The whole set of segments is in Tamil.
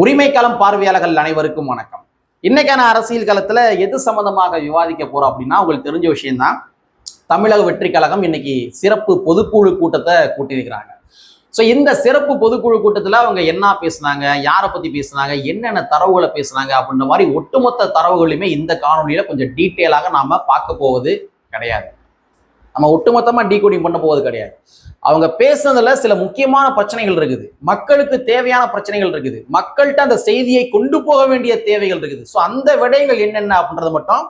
உரிமைக்களம் பார்வையாளர்கள் அனைவருக்கும் வணக்கம். இன்னைக்கான அரசியல் களத்துல எது சம்பந்தமாக விவாதிக்க போறோம் அப்படின்னா உங்களுக்கு தெரிஞ்ச விஷயம்தான். தமிழக வெற்றி கழகம் இன்னைக்கு சிறப்பு பொதுக்குழு கூட்டத்தை கூட்டியிருக்கிறாங்க. ஸோ இந்த சிறப்பு பொதுக்குழு கூட்டத்தில் அவங்க என்ன பேசுனாங்க யாரை பற்றி பேசுனாங்க என்னென்ன தரவுகளை பேசுனாங்க அப்படின்ற மாதிரி ஒட்டுமொத்த தரவுகளையுமே இந்த காணொலியில் கொஞ்சம் டீட்டெயிலாக நாம் பார்க்க போவது கிடையாது. நம்ம ஒட்டுமொத்தமாக டீகோடிங் பண்ண போவது கிடையாது. அவங்க பேசுனதுல சில முக்கியமான பிரச்சனைகள் இருக்குது. மக்களுக்கு தேவையான பிரச்சனைகள் இருக்குது. மக்கள்கிட்ட அந்த செய்தியை கொண்டு போக வேண்டிய தேவைகள் இருக்குது. ஸோ அந்த விடயங்கள் என்னென்ன அப்படின்றத மட்டும்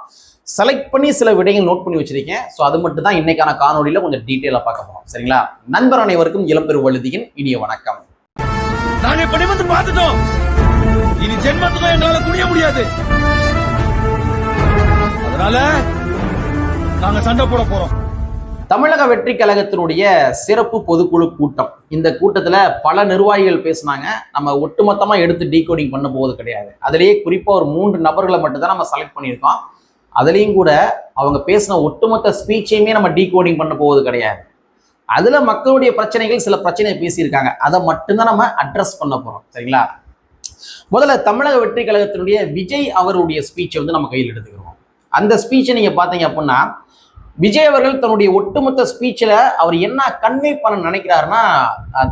செலக்ட் பண்ணி சில விடயங்கள் நோட் பண்ணி வச்சிருக்கேன். ஸோ அது மட்டும் தான் இன்னைக்கான காணொலியில் கொஞ்சம் டீட்டெயிலாக பார்க்க போகிறோம் சரிங்களா? நண்பர் அனைவருக்கும் இளம்பெரு வழுதியின் இனிய வணக்கம். நாங்கள் பார்த்துட்டோம். இனி ஜென்மத்துக்கும் எங்களால புரிய முடியாது. அதனால நாங்க சண்டை போட போறோம். தமிழக வெற்றி கழகத்தினுடைய சிறப்பு பொதுக்குழு கூட்டம். இந்த கூட்டத்தில் பல நிர்வாகிகள் பேசுனாங்க. நம்ம ஒட்டுமொத்தமாக எடுத்து டீகோடிங் பண்ண போவது கிடையாது. அதுலேயே குறிப்பாக ஒரு மூன்று நபர்களை மட்டும்தான் நம்ம செலக்ட் பண்ணியிருக்கோம். அதுலேயும் கூட அவங்க பேசின ஒட்டுமொத்த ஸ்பீச்சையுமே நம்ம டீகோடிங் பண்ண போவது கிடையாது. அதில் மக்களுடைய பிரச்சனைகள் சில பிரச்சனையை பேசியிருக்காங்க. அதை மட்டும்தான் நம்ம அட்ரஸ் பண்ண போகிறோம் சரிங்களா? முதல்ல தமிழக வெற்றி கழகத்தினுடைய விஜய் அவருடைய ஸ்பீச்சை வந்து நம்ம கையில் எடுத்துக்கிறோம். அந்த ஸ்பீச்சை நீங்கள் பார்த்தீங்க அப்படின்னா விஜய் அவர்கள் தன்னுடைய ஒட்டுமொத்த ஸ்பீச்சில் அவர் என்ன கன்வே பண்ண நினைக்கிறாருன்னா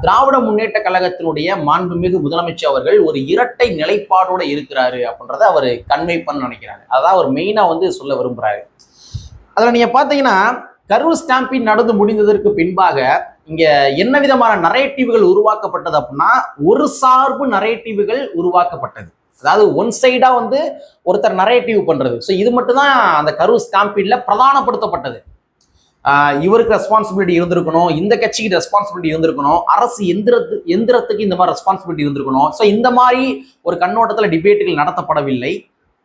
திராவிட முன்னேற்ற கழகத்தினுடைய மாண்புமிகு முதலமைச்சர் அவர்கள் ஒரு இரட்டை நிலைப்பாடோட இருக்கிறாரு அப்படின்றத அவர் கன்வே பண்ண நினைக்கிறாரு. அதான் அவர் மெயினாக வந்து சொல்ல விரும்புறாரு. அதில் நீங்கள் பார்த்தீங்கன்னா கரூர் ஸ்டாம்பிங் நடந்து முடிந்ததற்கு பின்பாக இங்கே என்ன விதமான நரேட்டிவ்கள் உருவாக்கப்பட்டது அப்படின்னா ஒரு சார்பு நரேட்டிவ்கள் உருவாக்கப்பட்டது. அதாவது ஒன் சைடா வந்து ஒருத்தர் நரேட்டிவ் பண்றது. ஸோ இது மட்டும்தான் அந்த கரூர் ஸ்டாம்பீட்ல பிரதானப்படுத்தப்பட்டது. இவருக்கு ரெஸ்பான்சிபிலிட்டி இருந்திருக்கணும். இந்த கட்சிக்கு ரெஸ்பான்சிபிலிட்டி இருந்திருக்கணும். அரசு எந்திரத்து எந்திரத்துக்கு இந்த மாதிரி ரெஸ்பான்சிபிலிட்டி இருந்திருக்கணும். ஸோ இந்த மாதிரி ஒரு கண்ணோட்டத்தில் டிபேட்டுகள் நடத்தப்படவில்லை.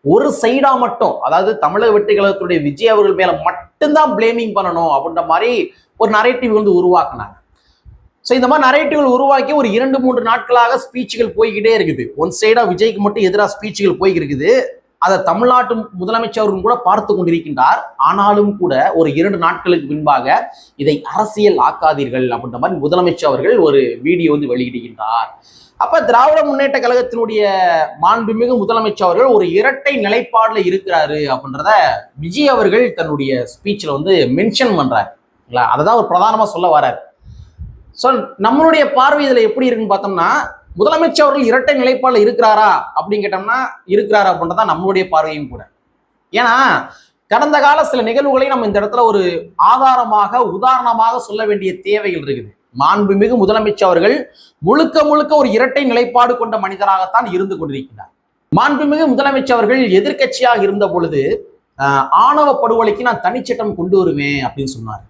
ஒரு சைடா மட்டும் அதாவது தமிழக வெற்றி கழகத்துடைய விஜய் அவர்கள் மேல மட்டும்தான் பிளேமிங் பண்ணணும் அப்படின்ற மாதிரி ஒரு நரேட்டிவ் வந்து உருவாக்குனாங்க. ஸோ இந்த மாதிரி நரேட்டிவ்கள் உருவாக்கி ஒரு இரண்டு மூன்று நாட்களாக ஸ்பீச்சுகள் போய்கிட்டே இருக்குது. ஒன் சைடாக விஜய்க்கு மட்டும் எதிராக ஸ்பீச்சுகள் போய்கிருக்குது அதை தமிழ்நாட்டு முதலமைச்சரும் கூட பார்த்து கொண்டிருக்கின்றார். ஆனாலும் கூட ஒரு இரண்டு நாட்களுக்கு பின்பாக இதை அரசியல் ஆக்காதீர்கள் அப்படின்ற மாதிரி முதலமைச்சர் அவர்கள் ஒரு வீடியோ வந்து வெளியிடுகின்றார். அப்ப திராவிட முன்னேற்ற கழகத்தினுடைய மாண்புமிகு முதலமைச்சர் அவர்கள் ஒரு இரட்டை நிலைப்பாடுல இருக்கிறாரு அப்படின்றத விஜய் அவர்கள் தன்னுடைய ஸ்பீச்ல வந்து மென்ஷன் பண்றாரு. அதை தான் ஒரு பிரதானமா சொல்ல வராரு ஸோ நம்மளுடைய பார்வை இதில் எப்படி இருக்குன்னு பார்த்தோம்னா முதலமைச்சர் அவர்கள் இரட்டை நிலைப்பாடில் இருக்கிறாரா அப்படின்னு கேட்டோம்னா இருக்கிறாரா அப்படின்றதான் நம்மளுடைய பார்வையும் கூட. ஏன்னா கடந்த கால சில நிகழ்வுகளை நம்ம இந்த இடத்துல ஒரு ஆதாரமாக உதாரணமாக சொல்ல வேண்டிய தேவைகள் இருக்குது. மாண்புமிகு முதலமைச்சர் அவர்கள் முழுக்க முழுக்க ஒரு இரட்டை நிலைப்பாடு கொண்ட மனிதராகத்தான் இருந்து கொண்டிருக்கிறார். மாண்புமிகு முதலமைச்சர் அவர்கள் எதிர்க்கட்சியாக இருந்த பொழுது ஆணவ படுகொலைக்கு நான் தனிச்சட்டம் கொண்டு வருவேன் அப்படின்னு சொன்னார்.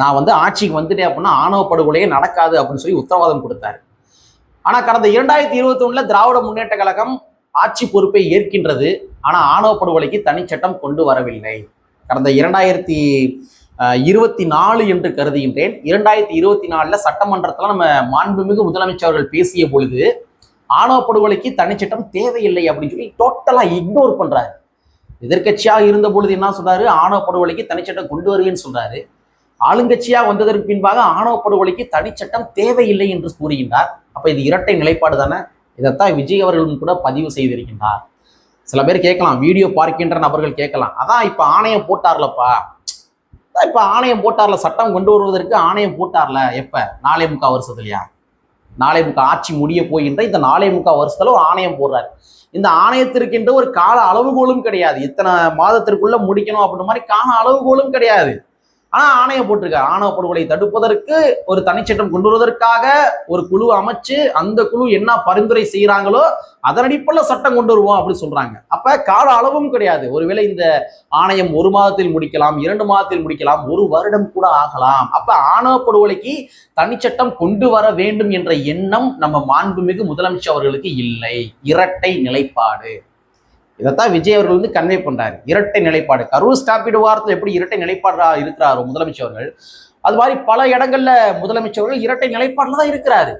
நான் வந்து ஆட்சிக்கு வந்துட்டேன் அப்படின்னா ஆணவ படுகொலையே நடக்காது அப்படின்னு சொல்லி உத்தரவாதம் கொடுத்தாரு. ஆனால் கடந்த இரண்டாயிரத்தி இருபத்தி ஒன்றில் திராவிட முன்னேற்ற கழகம் ஆட்சி பொறுப்பை ஏற்கின்றது. ஆனால் ஆணவ படுகொலைக்கு தனிச்சட்டம் கொண்டு வரவில்லை. கடந்த இரண்டாயிரத்தி இருபத்தி நாலு என்று கருதுகின்றேன். இரண்டாயிரத்தி இருபத்தி நாலில் சட்டமன்றத்தில் நம்ம மாண்புமிகு முதலமைச்சர் அவர்கள் பேசிய பொழுது ஆணவ படுகொலைக்கு தனிச்சட்டம் தேவையில்லை அப்படின்னு சொல்லி டோட்டலாக இக்னோர் பண்ணுறாரு எதிர்க்கட்சியாக இருந்த பொழுது என்ன சொல்றாரு ஆணவ படுகொலைக்கு தனிச்சட்டம் கொண்டு வருவேன்னு சொல்றாரு. ஆளுங்கட்சியாக வந்ததற்கு பின்பாக ஆணவ படுகொலைக்கு தனிச்சட்டம் தேவையில்லை என்று கூறுகின்றார். அப்போ இது இரட்டை நிலைப்பாடு தானே? இதைத்தான் விஜய் அவர்களும் கூட பதிவு செய்திருக்கின்றார். சில பேர் கேட்கலாம் வீடியோ பார்க்கின்ற நபர்கள் கேட்கலாம். அதான் இப்போ ஆணையம் போட்டார்லப்பா. அதான் ஆணையம் போட்டார்ல சட்டம் கொண்டு வருவதற்கு ஆணையம் போட்டார்ல எப்போ? நாளை முக்கால் வருஷத்துலையா? நாளை முக்கா ஆட்சி முடிய போகின்ற இந்த நாளை முக்கா வருஷத்துல ஒரு ஆணையம் போடுறாரு. இந்த ஆணையத்திற்கின்ற ஒரு கால அளவுகோலும் கிடையாது. இத்தனை மாதத்திற்குள்ள முடிக்கணும் அப்படின்ற மாதிரி கால அளவுகோலும் கிடையாது. ஆனா ஆணையம் போட்டிருக்காரு ஆணவ படுகொலை தடுப்பதற்கு ஒரு தனிச்சட்டம் கொண்டு வருவதற்காக ஒரு குழு அமைச்சு அந்த குழு என்ன பரிந்துரை செய்யறாங்களோ அதன் அடிப்படையில் சட்டம் கொண்டு வருவோம் அப்படின்னு சொல்றாங்க. அப்ப கால அளவும் கிடையாது. ஒருவேளை இந்த ஆணையம் ஒரு மாதத்தில் முடிக்கலாம் இரண்டு மாதத்தில் முடிக்கலாம் ஒரு வருடம் கூட ஆகலாம். அப்ப ஆணவ படுகொலைக்கு தனிச்சட்டம் கொண்டு வர வேண்டும் என்ற எண்ணம் நம்ம மாண்புமிகு முதலமைச்சர் அவர்களுக்கு இல்லை. இரட்டை நிலைப்பாடு. இதைத்தான் விஜய் அவர்கள் வந்து கன்வே பண்றாரு. இரட்டை நிலைப்பாடு. கரூர் ஸ்டாப்பிடு வாரத்தில் எப்படி இரட்டை நிலைப்பாடா இருக்கிறாரோ முதலமைச்சர் அவர்கள் அது மாதிரி பல இடங்கள்ல முதலமைச்சர் அவர்கள் இரட்டை நிலைப்பாடில் தான் இருக்கிறாரு.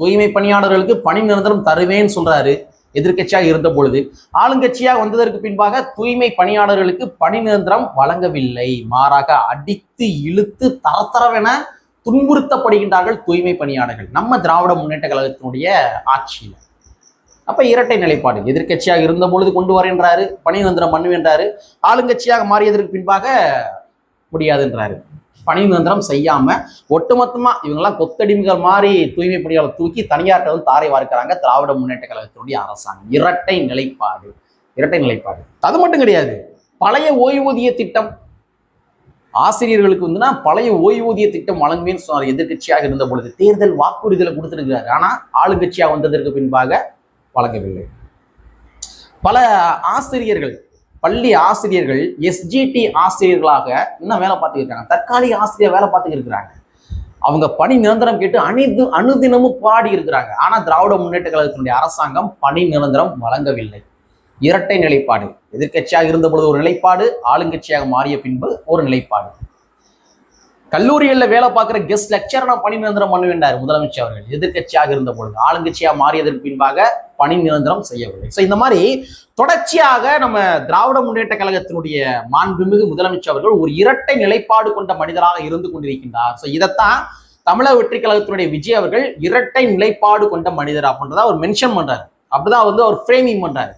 தூய்மை பணியாளர்களுக்கு பணி நிரந்தரம் தருவேன்னு சொல்றாரு எதிர்க்கட்சியாக இருந்த பொழுது ஆளுங்கட்சியாக வந்ததற்கு பின்பாக தூய்மை பணியாளர்களுக்கு பணி நிரந்தரம் வழங்கவில்லை. மாறாக அடித்து இழுத்து தரத்தரவென துன்புறுத்தப்படுகின்றார்கள் தூய்மை பணியாளர்கள். நம்ம திராவிட முன்னேற்ற கழகத்தினுடைய ஆட்சியில். அப்ப இரட்டை நிலைப்பாடு. எதிர்க்கட்சியாக இருந்த பொழுது கொண்டு வரேன்றாரு பணி பண்ணுவேன்றாரு ஆளுங்கட்சியாக மாறியதற்கு பின்பாக முடியாதுன்றாரு பணி நிரந்தரம் செய்யாம ஒட்டுமொத்தமா இவங்கெல்லாம் கொத்தடிமைகள் மாதிரி தூய்மை பணியாளர் தூக்கி தனியார்கிட்ட வந்து தாரை வார்க்கிறாங்க திராவிட முன்னேற்ற கழகத்தினுடைய அரசாங்கம். இரட்டை நிலைப்பாடு. இரட்டை நிலைப்பாடு. அது மட்டும் கிடையாது. பழைய ஓய்வூதிய திட்டம். ஆசிரியர்களுக்கு வந்துன்னா பழைய ஓய்வூதிய திட்டம் வழங்குவேன்னு சொன்னார். எதிர்க்கட்சியாக இருந்த பொழுது தேர்தல் வாக்குறுதியில் கொடுத்துருக்கிறார். ஆனால் ஆளுங்கட்சியாக வந்ததற்கு பின்பாக வழங்கவில்லை. பல ஆசிரியர்கள் பள்ளி ஆசிரியர்கள் எஸ்ஜிடி ஆசிரியர்களாக இன்னும் வேலை பார்த்துக்கிறாங்க தற்காலிக ஆசிரியர் வேலை பார்த்துக்கிருக்கிறாங்க. அவங்க பணி நிரந்தரம் கேட்டு அணிது அனுதினமும் பாடி இருக்கிறாங்க. ஆனால் திராவிட முன்னேற்ற கழகத்தினுடைய அரசாங்கம் பணி நிரந்தரம் வழங்கவில்லை. இரட்டை நிலைப்பாடு. எதிர்க்கட்சியாக இருந்த பொழுது ஒரு நிலைப்பாடு ஆளுங்கட்சியாக மாறிய பின்பு ஒரு நிலைப்பாடு. கல்லூரிகளில் வேலை பார்க்குற கெஸ்ட் லெக்சர் நான் பணி நிரந்தரம் பண்ண வேண்டார் முதலமைச்சர் அவர்கள். எதிர்க்கட்சியாக இருந்த பொழுது ஆளுங்கட்சியாக மாறியதற்கு பின்பாக பணி நிரந்தரம் செய்யவில்லை. ஸோ இந்த மாதிரி தொடர்ச்சியாக நம்ம திராவிட முன்னேற்ற கழகத்தினுடைய மாண்புமிகு முதலமைச்சர் அவர்கள் ஒரு இரட்டை நிலைப்பாடு கொண்ட மனிதராக இருந்து கொண்டிருக்கின்றார். ஸோ இதைத்தான் தமிழக வெற்றி கழகத்தினுடைய விஜய் அவர்கள் இரட்டை நிலைப்பாடு கொண்ட மனிதர் அப்படின்றத அவர் மென்ஷன் பண்றாரு. அப்படிதான் வந்து அவர் ஃப்ரேமிங் பண்றாரு.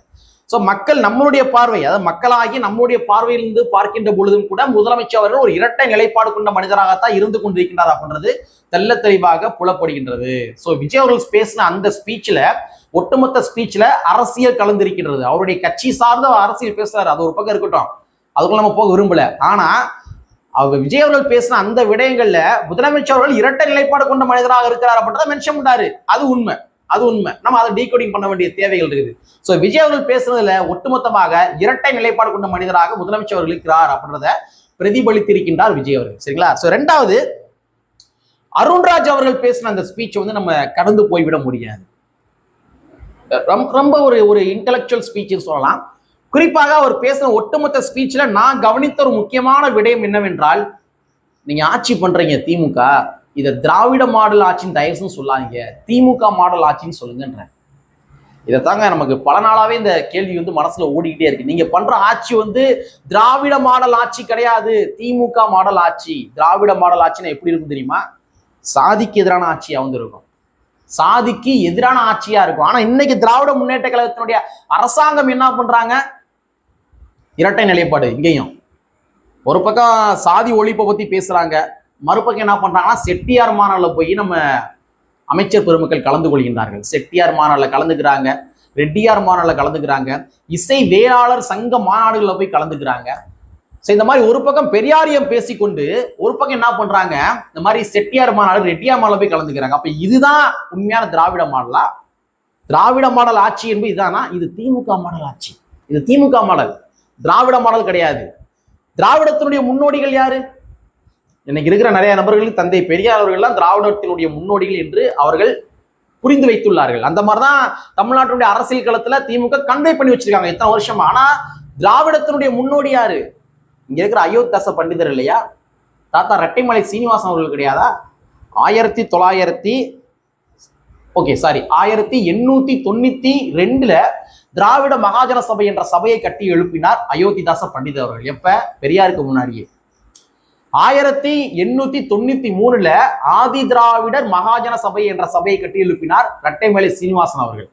ஸோ மக்கள் நம்மளுடைய பார்வை அதாவது மக்களாகி நம்முடைய பார்வையிலிருந்து பார்க்கின்ற பொழுதும் கூட முதலமைச்சர் அவர்கள் ஒரு இரட்டை நிலைப்பாடு கொண்ட மனிதராகத்தான் இருந்து கொண்டிருக்கின்றார் அப்படின்றது தெல்ல தெளிவாக புலப்படுகின்றது. ஸோ விஜய் அவர்கள் பேசின அந்த ஸ்பீச்சில் ஒட்டுமொத்த ஸ்பீச்சில் அரசியல் கலந்திருக்கின்றது. அவருடைய கட்சி சார்ந்த அரசியல் பேசுறாரு. அது ஒரு பக்கம் இருக்கட்டும். அதுக்குள்ள நம்ம போக விரும்பல. ஆனால் அவர் விஜய் அவர்கள் பேசின அந்த விடயங்கள்ல முதலமைச்சர் அவர்கள் இரட்டை நிலைப்பாடு கொண்ட மனிதராக இருக்கிறார் அப்படின்றத மென்ஷன் பண்ணாரு அது உண்மை. அது உண்மை. நம்ம அதை டீகோடிங் பண்ண வேண்டிய தேவைகள் இருக்குது. ஸோ விஜய் அவர்கள் பேசுனதுல ஒட்டுமொத்தமாக இரட்டை நிலைப்பாடு கொண்ட மனிதராக முதலமைச்சர் அவர்கள் இருக்கிறார் அப்படின்றத பிரதிபலித்திருக்கின்றார் விஜய் அவர்கள். சரிங்களா? ஸோ ரெண்டாவது அருண்ராஜ் அவர்கள் பேசின அந்த ஸ்பீச் வந்து நம்ம கடந்து போய்விட முடியாது. ரொம்ப- ரொம்ப ஒரு ஒரு இன்டெலெக்சுவல் ஸ்பீச் சொல்லலாம். குறிப்பாக அவர் பேசின ஒட்டுமொத்த ஸ்பீச்சில் நான் கவனித்த ஒரு முக்கியமான விடயம் என்னவென்றால் நீங்கள் ஆட்சி பண்ணுறீங்க திமுக. இதை திராவிட மாடல் ஆட்சின்னு தயவுன்னு சொல்லாதீங்க. திமுக மாடல் ஆட்சின்னு சொல்லுங்கன்றேன். இதை தாங்க நமக்கு பல நாளாவே இந்த கேள்வி வந்து மனசுல ஓடிக்கிட்டே இருக்கு. நீங்க பண்ற ஆட்சி வந்து திராவிட மாடல் ஆட்சி கிடையாது. திமுக மாடல் ஆட்சி. திராவிட மாடல் ஆட்சினா எப்படி இருக்கும் தெரியுமா? சாதிக்கு எதிரான ஆட்சியா வந்து இருக்கும் சாதிக்கு எதிரான ஆட்சியா இருக்கும். ஆனா இன்னைக்கு திராவிட முன்னேற்ற கழகத்தினுடைய அரசாங்கம் என்ன பண்றாங்க? இரட்டை நிலைப்பாடு இங்கேயும். ஒரு பக்கம் சாதி ஒழிப்பை பத்தி பேசுறாங்க. மறுபக்கம் என்ன பண்ணுறாங்கன்னா செட்டியார் மாநாளில் போய் நம்ம அமைச்சர் பெருமக்கள் கலந்து கொள்கின்றார்கள். செட்டியார் மாநாளில் கலந்துக்கிறாங்க ரெட்டியார் மாநாளில் கலந்துக்கிறாங்க இசை வேளாளர் சங்க மாநாடுகளில் போய் கலந்துக்கிறாங்க. ஸோ இந்த மாதிரி ஒரு பக்கம் பெரியாரியம் பேசிக்கொண்டு ஒரு பக்கம் என்ன பண்ணுறாங்க இந்த மாதிரி செட்டியார் மாநாடு ரெட்டியார் மாநாடு போய் கலந்துக்கிறாங்க. அப்போ இதுதான் உண்மையான திராவிட மாடலா? திராவிட மாடல் ஆட்சி என்பது இதானா? இது திமுக மாடல் ஆட்சி. இது திமுக மாடல். திராவிட மாடல் கிடையாது. திராவிடத்தினுடைய முன்னோடிகள் யாரு? இன்னைக்கு இருக்கிற நிறைய நபர்களுக்கு தந்தை பெரியார் அவர்கள்லாம் திராவிடத்தினுடைய முன்னோடிகள் என்று அவர்கள் புரிந்து வைத்துள்ளார்கள். அந்த மாதிரிதான் தமிழ்நாட்டினுடைய அரசியல் களத்துல திமுக கன்வே பண்ணி வச்சிருக்காங்க இத்தனை வருஷம். ஆனா திராவிடத்தினுடைய முன்னோடி யாரு? இங்க இருக்கிற அயோத்தாச பண்டிதர் இல்லையா? தாத்தா ரெட்டைமலை சீனிவாசன் அவர்கள் கிடையாதா? ஆயிரத்தி தொள்ளாயிரத்தி ஓகே சாரி ஆயிரத்தி எண்ணூத்தி தொண்ணூத்தி ரெண்டுல திராவிட மகாஜன சபை என்ற சபையை கட்டி எழுப்பினார் அயோத்திதாச பண்டிதர் அவர்கள். எப்ப? பெரியாருக்கு முன்னாடியே. ஆயிரத்தி எண்ணூத்தி தொண்ணூத்தி மூணுல ஆதி திராவிடர் மகாஜன சபை என்ற சபையை கட்டி எழுப்பினார் இரட்டைமலை சீனிவாசன் அவர்கள்.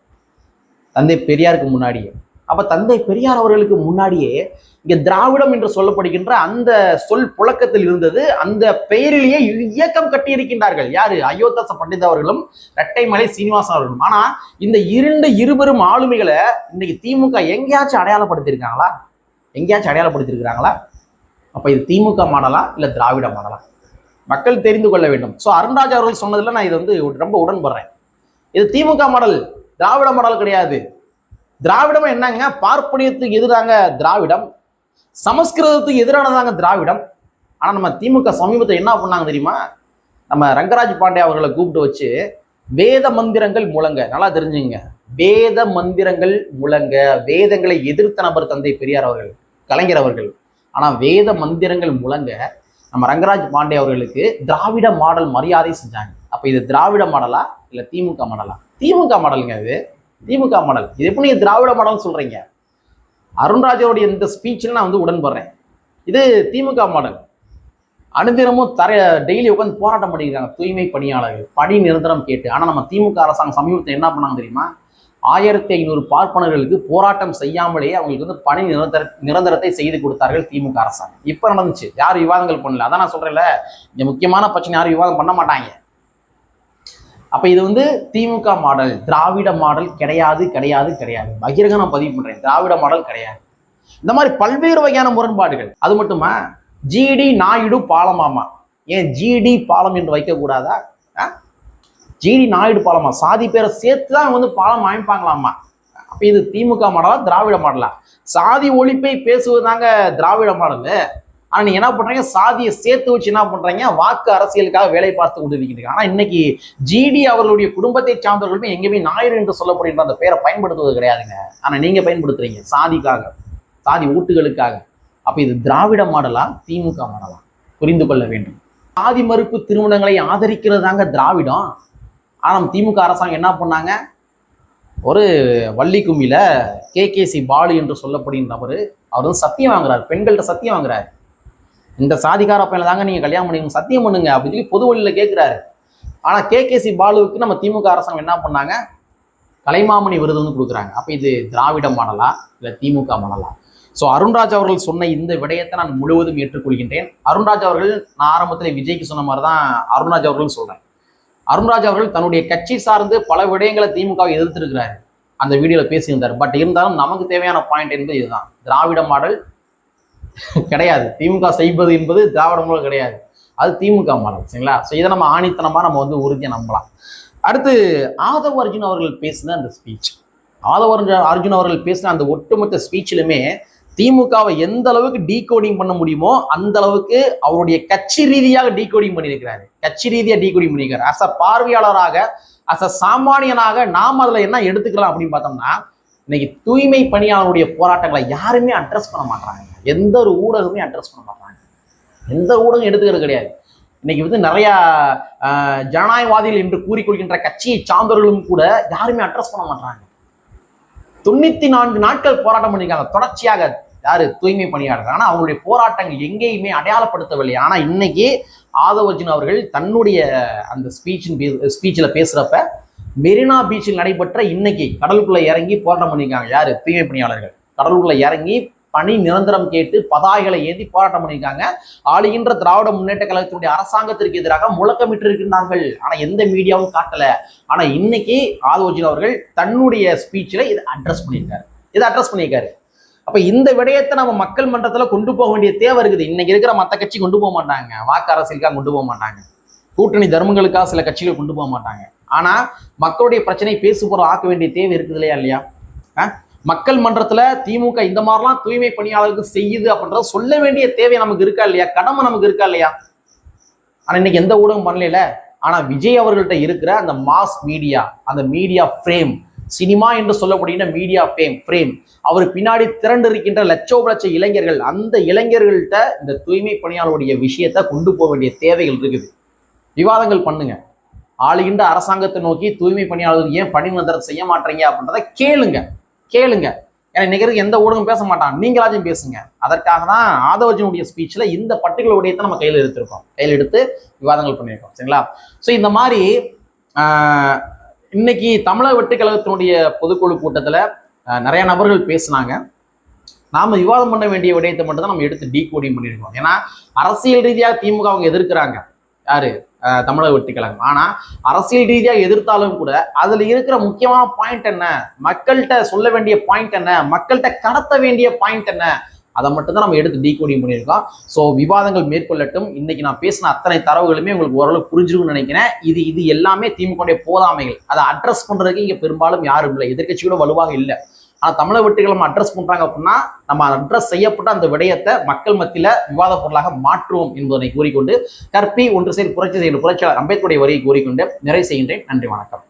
தந்தை பெரியாருக்கு முன்னாடியே. அப்ப தந்தை பெரியார் அவர்களுக்கு முன்னாடியே இங்க திராவிடம் என்று சொல்லப்படுகின்ற அந்த சொல் புழக்கத்தில் இருந்தது அந்த பெயரிலேயே இயக்கம் கட்டியிருக்கின்றார்கள். யாரு? அயோத்தாச பண்டித அவர்களும் இரட்டைமலை சீனிவாசன் அவர்களும். ஆனா இந்த இரண்டு இருபெரும் ஆளுமைகளை இன்னைக்கு திமுக எங்கேயாச்சும் அடையாளப்படுத்தியிருக்காங்களா? எங்கேயாச்சும் அடையாளப்படுத்தியிருக்கிறாங்களா? அப்போ இது திமுக மாடலா இல்லை திராவிட மாடலா? மக்கள் தெரிந்து கொள்ள வேண்டும். ஸோ அருண்ராஜ் அவர்கள் சொன்னதில் நான் இது வந்து ரொம்ப உடன்படுறேன். இது திமுக மாடல் திராவிட மாடல் கிடையாது. திராவிடம் என்னங்க? பார்ப்பனியத்துக்கு எதிராங்க திராவிடம் சமஸ்கிருதத்துக்கு எதிரானதாங்க திராவிடம். ஆனால் நம்ம திமுக சமீபத்தில் என்ன பண்ணாங்க தெரியுமா? நம்ம ரங்கராஜ் பாண்டே அவர்களை கூப்பிட்டு வச்சு வேத மந்திரங்கள் முழங்க. நல்லா தெரிஞ்சுங்க. வேத மந்திரங்கள் முழங்க. வேதங்களை எதிர்த்த நபர் தந்தை பெரியார் அவர்கள் கலைஞர் அவர்கள். ஆனால் வேத மந்திரங்கள் முழங்க நம்ம ரங்கராஜ் பாண்டே அவர்களுக்கு திராவிட மாடல் மரியாதை செஞ்சாங்க. அப்போ இது திராவிட மாடலா இல்லை திமுக மாடலா? திமுக மாடலுங்க அது திமுக மாடல். இது எப்படி நீங்கள் திராவிட மாடல்னு சொல்கிறீங்க அருண்ராஜோடைய இந்த ஸ்பீச்சில் நான் வந்து உடன்படுறேன். இது திமுக மாடல். அனுதினமும் தர டெய்லி உட்காந்து போராட்டம் பண்ணியிருக்காங்க தூய்மை பணியாளர்கள் பணி நிரந்தரம் கேட்டு. ஆனால் நம்ம திமுக அரசாங்கம் சமீபத்தில் என்ன பண்ணாங்க தெரியுமா? ஆயிரத்தி ஐநூறு பார்ப்பனர்களுக்கு போராட்டம் செய்யாமலேயே அவங்களுக்கு வந்து பணி நிரந்தர நிரந்தரத்தை செய்து கொடுத்தார்கள் திமுக அரசாங்கம். இப்போ நடந்துச்சு. யாரும் விவாதங்கள் பண்ணல. அதான் நான் சொல்றேன்ல. இந்த முக்கியமான பிரச்சனை யாரும் விவாதம் பண்ண மாட்டாங்க. அப்ப இது வந்து திமுக மாடல் திராவிட மாடல் கிடையாது கிடையாது கிடையாது. பகிரங்க நான் பதிவு பண்ணுறேன் திராவிட மாடல் கிடையாது. இந்த மாதிரி பல்வேறு வகையான முரண்பாடுகள். அது மட்டுமா? ஜிடி நாயுடு பாலமாமா. ஏன் ஜிடி பாலம் என்று வைக்கக்கூடாதா? ஜிடி நாயுடு பாலமா சாதி பேரை சேர்த்து தான் வந்து பாலம் அமைப்பாங்களாமா அப்போ இது திமுக மாடலா திராவிட மாடலா? சாதி ஒழிப்பை பேசுவது தாங்க திராவிட மாடல். ஆனால் நீங்கள் என்ன பண்ணுறீங்க சாதியை சேர்த்து வச்சு என்ன பண்ணுறீங்க வாக்கு அரசியலுக்காக வேலை பார்த்து கொண்டு இருக்கிறீங்க ஆனால் இன்னைக்கு ஜிடி அவர்களுடைய குடும்பத்தை சார்ந்தவர்களுமே எங்கேயுமே நாயுடு என்று சொல்லப்படுகின்ற அந்த பேரை பயன்படுத்துவது கிடையாதுங்க. ஆனால் நீங்கள் பயன்படுத்துறீங்க. சாதிக்காக சாதி ஓட்டுகளுக்காக. அப்போ இது திராவிட மாடலா திமுக மாடலா? புரிந்து கொள்ள வேண்டும். சாதி மறுப்பு திருமணங்களை ஆதரிக்கிறது தாங்க திராவிடம். ஆனால் திமுக அரசாங்கம் என்ன பண்ணாங்க? ஒரு வள்ளி கும்மியில் கேகேசி பாலு என்று சொல்லப்படுகிற நபர் அவர் வந்து சத்தியம் வாங்குறாரு பெண்கள்கிட்ட சத்தியம் வாங்குறாரு. இந்த சாதிகார பையனை தாங்க நீங்கள் கல்யாணம் பண்ணி சத்தியம் பண்ணுங்க அப்படின்னு சொல்லி பொது வழியில் கேட்குறாரு ஆனால் கேகேசி பாலுவுக்கு நம்ம திமுக அரசாங்கம் என்ன பண்ணாங்க? கலைமாமணி விருது வந்து கொடுக்குறாங்க. அப்போ இது திராவிட மாடலா இல்லை திமுக மாடலா ஸோ அருண்ராஜ் அவர்கள் சொன்ன இந்த விடயத்தை நான் முழுவதும் ஏற்றுக்கொள்கின்றேன். அருண்ராஜ் அவர்கள் நான் ஆரம்பத்தில் விஜய்க்கு சொன்ன மாதிரி தான் அருண்ராஜ் அவர்கள் சொல்கிறேன் அருண்ராஜ் அவர்கள் தன்னுடைய கட்சி சார்ந்து பல விடயங்களை திமுகவை எதிர்த்திருக்கிறாரு. அந்த வீடியோவில் பேசியிருந்தார். பட் இருந்தாலும் நமக்கு தேவையான பாயிண்ட் என்பது இதுதான். திராவிட மாடல் கிடையாது. திமுக செய்வது என்பது திராவிட மாடல் கிடையாது. அது திமுக மாடல் சரிங்களா? ஸோ இதை நம்ம ஆணித்தனமாக நம்ம வந்து உறுதியை நம்பலாம். அடுத்து ஆதவ் அர்ஜுன் அவர்கள் பேசின அந்த ஸ்பீச் ஆதவ அர்ஜுன் அர்ஜுன் அவர்கள் பேசின அந்த ஒட்டுமொத்த ஸ்பீச்சிலுமே திமுகவை எந்த அளவுக்கு டீகோடிங் பண்ண முடியுமோ அந்த அளவுக்கு அவருடைய கட்சி ரீதியாக டீகோடிங் பண்ணியிருக்கிறாரு. கட்சி ரீதியாக டீகோடிங் பண்ணியிருக்காரு. அஸ் அ பார்வையாளராக அஸ் அ சாமானியனாக நாம் அதில் என்ன எடுத்துக்கலாம் அப்படின்னு பார்த்தோம்னா இன்னைக்கு தூய்மை பணியாளருடைய போராட்டங்களை யாருமே அட்ரஸ் பண்ண மாட்டாங்க எந்த ஒரு ஊடகமே அட்ரஸ் பண்ண மாட்டாங்க எந்த ஊடகம் எடுத்துக்கிறது கிடையாது. இன்னைக்கு வந்து நிறையா ஜனநாயகவாதிகள் என்று கூறிக்கொள்கின்ற கட்சியை சார்ந்தவர்களும் கூட யாருமே அட்ரஸ் பண்ண மாட்டாங்க தொண்ணூத்தி நான்கு நாட்கள் போராட்டம் பண்ணியிருக்காங்க. தொடர்ச்சியாக யாரு? தூய்மை பணியாளர்கள். ஆனால் அவங்களுடைய போராட்டங்கள் எங்கேயுமே அடையாளப்படுத்தவில்லை. ஆனால் இன்னைக்கு ஆதவர்ஜுன் அவர்கள் தன்னுடைய அந்த ஸ்பீச்சின் ஸ்பீச்சில் பேசுகிறப்ப மெரினா பீச்சில் நடைபெற்ற இன்னைக்கு கடலுக்குள்ளே இறங்கி போராட்டம் பண்ணியிருக்காங்க. யாரு? தூய்மை பணியாளர்கள். கடலுக்குள்ளே இறங்கி பணி நிரந்தரம் கேட்டு பதாகைகளை ஏந்தி போராட்டம் பண்ணியிருக்காங்க. ஆளுகின்ற திராவிட முன்னேற்ற கழகத்தினுடைய அரசாங்கத்திற்கு எதிராக முழக்கமிட்டு இருக்கின்றார்கள் ஆனா எந்த மீடியாவும் காட்டல. ஆனா இன்னைக்கு ஆதோஜின் அவர்கள் தன்னுடைய ஸ்பீச்சில் இதை அட்ரஸ் பண்ணியிருக்காரு. இதை அட்ரஸ் பண்ணியிருக்காரு. அப்ப இந்த விடயத்தை நம்ம மக்கள் மன்றத்துல கொண்டு போக வேண்டிய தேவை இருக்குது. இன்னைக்கு இருக்கிற மற்ற கட்சி கொண்டு போக மாட்டாங்க. வாக்கு அரசியலுக்காக கொண்டு போக மாட்டாங்க. கூட்டணி தர்மங்களுக்காக சில கட்சிகள் கொண்டு போக மாட்டாங்க. ஆனா மக்களுடைய பிரச்சனை பேசு பொருள் ஆக்க வேண்டிய தேவை இருக்குது இல்லையா இல்லையா? ஆ? மக்கள் மன்றத்துல திமுக இந்த மாதிரிலாம் தூய்மை பணியாளருக்கு செய்யுது அப்படின்றத சொல்ல வேண்டிய தேவை நமக்கு இருக்கா இல்லையா? கடமை நமக்கு இருக்கா இல்லையா? ஆனா இன்னைக்கு எந்த ஊடகம் பண்ணல ஆனா விஜய் அவர்கள்ட்ட இருக்கிற அந்த மாஸ் மீடியா அந்த மீடியா ஃப்ரேம் சினிமா என்று சொல்லக்கூடிய மீடியா ஃபேம் ஃப்ரேம் அவர் பின்னாடி திரண்டு இருக்கின்ற லட்சோ லட்ச இளைஞர்கள் அந்த இளைஞர்கள்ட்ட இந்த தூய்மை பணியாளருடைய விஷயத்தை கொண்டு போக வேண்டிய தேவைகள் இருக்குது. விவாதங்கள் பண்ணுங்க. ஆளுகின்ற அரசாங்கத்தை நோக்கி தூய்மை பணியாளர்கள் ஏன் பணி நிரந்தரம் செய்ய மாட்டீங்க அப்படின்றத கேளுங்க. கேளுங்க. ஏன்னா நிகருக்கு எந்த ஊடகம் பேச மாட்டான். நீங்களாச்சும் பேசுங்க. அதற்காக தான் ஆதவர்ஜனுடைய ஸ்பீச்சில் இந்த பர்டிகுலர் உடையத்தை நம்ம கையில் எடுத்திருக்கோம். கையில் எடுத்து விவாதங்கள் பண்ணியிருக்கோம். சரிங்களா? ஸோ இந்த மாதிரி இன்னைக்கு தமிழக வெட்டுக்கழகத்தினுடைய பொதுக்குழு கூட்டத்தில் நிறைய நபர்கள் பேசுனாங்க. நாம விவாதம் பண்ண வேண்டிய விடயத்தை மட்டும் தான் நம்ம எடுத்து டீ கோடிங் பண்ணியிருக்கோம் ஏன்னா அரசியல் ரீதியாக திமுக அவங்க எதிர்க்கிறாங்க. யாரு? தமிழக வெட்டுக்கழகம். ஆனால் அரசியல் ரீதியாக எதிர்த்தாலும் கூட அதில் இருக்கிற முக்கியமான பாயிண்ட் என்ன? மக்கள்கிட்ட சொல்ல வேண்டிய பாயிண்ட் என்ன? மக்கள்கிட்ட கடத்த வேண்டிய பாயிண்ட் என்ன? அதை மட்டும் தான் நம்ம எடுத்து டீகோடிங் பண்ணியிருக்கோம். ஸோ விவாதங்கள் மேற்கொள்ளட்டும். இன்னைக்கு நான் பேசின அத்தனை தரவுகளுமே உங்களுக்கு ஓரளவு புரிஞ்சிருக்கும்னு நினைக்கிறேன். இது இது எல்லாமே திமுக போதாமைகள். அதை அட்ரஸ் பண்றதுக்கு இங்க பெரும்பாலும் யாரும் இல்லை. எதிர்க்கட்சிகளும் வலுவாக இல்லை. ஆனால் தமிழக வெட்டுகள் நம்ம அட்ரஸ் பண்ணுறாங்க அப்படின்னா நம்ம அட்ரஸ் செய்யப்பட்ட அந்த விடயத்தை மக்கள் மத்தியில் விவாத பொருளாக மாற்றுவோம் என்பதனை கூறிக்கொண்டு கற்பி ஒன்று சேர் புரட்சி செய்கிற புரட்சியாளர் அம்பேத்கருடைய வரியை கூறிக்கொண்டு நிறைவு செய்கின்றேன். நன்றி வணக்கம்.